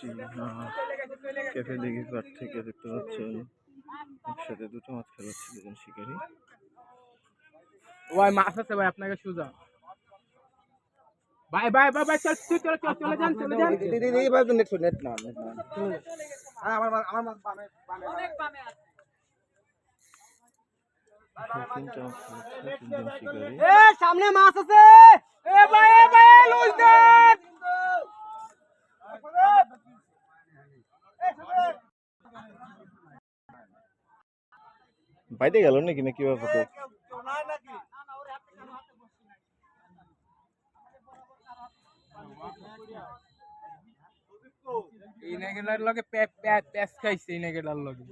একটি ক্যাফে দিঘির পাট থেকে দেখতে পাচ্ছেন। একসাথে দুটো মাছ খেলাচ্ছে দুজন শিকারী। ভাই মাছ আছে ভাই আপনাকে সুজা ভাই ভাই ভাই ভাই চল তুই চলে চল চলে যান চলে যান। দিদি দিদি ভাই নেট নেট না নেট না। আমার আমার বামে বামে সামনে মাছ আছে। এ ভাই এ ভাই লুজ দেন। বাইতে গেল নাকি না কি ব্যাপার তো? এই নেগেলার লগে প্যাপ প্যাপ প্যাস খাইছে এই নেগেলার লগে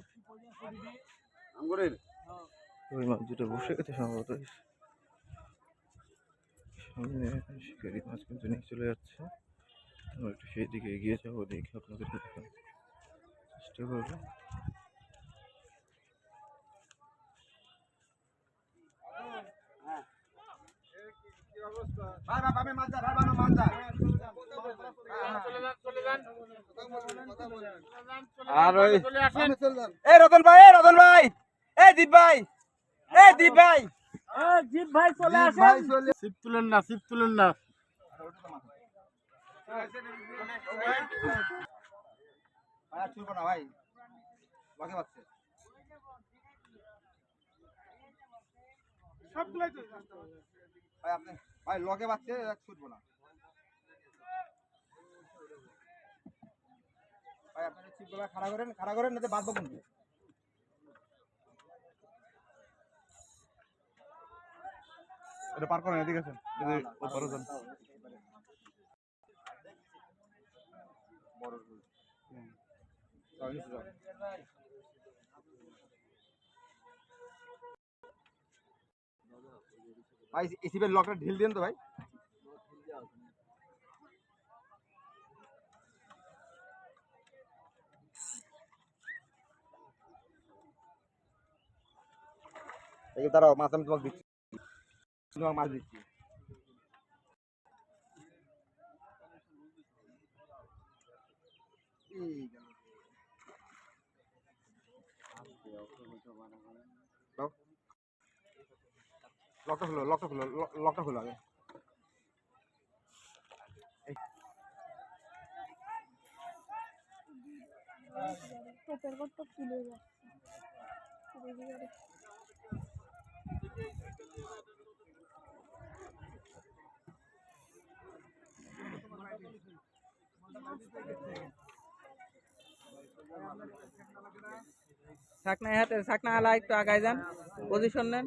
ওই মাছ দুটো বসে গেছে সম্ভবত। সামনে শিকারি মাছ কিন্তু নিয়ে চলে যাচ্ছে। আমরা একটু সেই দিকে এগিয়ে যাব দেখে আপনাদের চেষ্টা করব। ভাই ভাই বামে মাছ ভাই বামে মাছ আর ওই এই রতন ভাই এই রতন ভাই এই দীপ ভাই এই দীপ ভাই। জিপ ভাই চলে ভাই সিপ তুলেন না সিপ তুলেন না। ভাই আর ছুটবো না ভাই। লগে বাচ্চা ভাই আপনি ভাই লগে বাচ্চা ছুটবো না। ভাই আপনারা খাড়া করেন খাড়া করেন না বাঁধবো কিন্তু এটা পার করেন এদিকে আছেন ওপারে যান। ভাই, এসিপের লকটা ঢিল দেন তো ভাই। দাঁড়াও, মাছ আমি তোমাকে দিচ্ছি। তোমাকে মাছ দিচ্ছি। এই গেল। লকটা খুলো লকটা খুলো লক- লকটা খুলো আগে। পেটের কত ফুলে ছাকনা হাতে আলা একটু আগায় যান পজিশন নেন।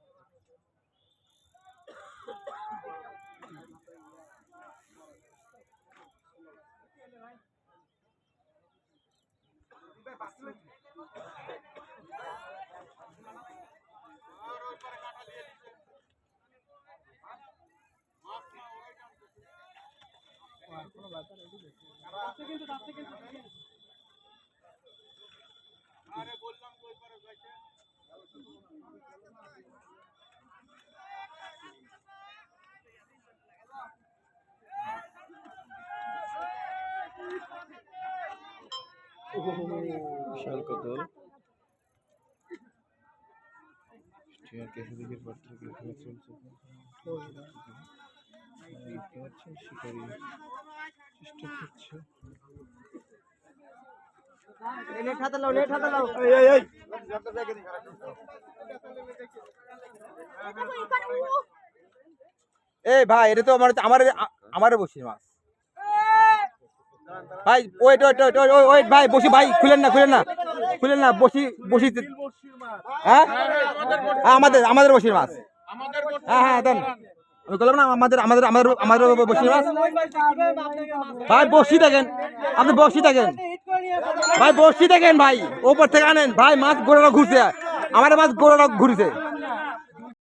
কোনো ব্যাপার বিশাল কদল। স্টিয়ার ক্যাফে দিকে থেকে এখানে চলছে। দেখতে পাচ্ছেন শিকারি চেষ্টা করছে। নেট হাতে লাও নেট হাতে লাও এই এই এই। এই ভাই এটা তো আমার আমার আমারে বসি মাছ। ভাই ওয়েট ভাই বসি ভাই খুলেন না খুলেন না খুলেন না বসি বসি হ্যাঁ? হ্যাঁ, আমাদের আমাদের বসির মাছ। হ্যাঁ হ্যাঁ দেন। ওই করলাম না আমাদের আমাদের আমাদের আমাদের বসি মাছ। ভাই বসি দেখেন আপনি বসি দেখেন। ভাই বসি দেখেন ভাই ওপর থেকে আনেন। ভাই মাছ গোড়াটা ঘুরছে। আমার মাছ গোড়াটা ঘুরছে।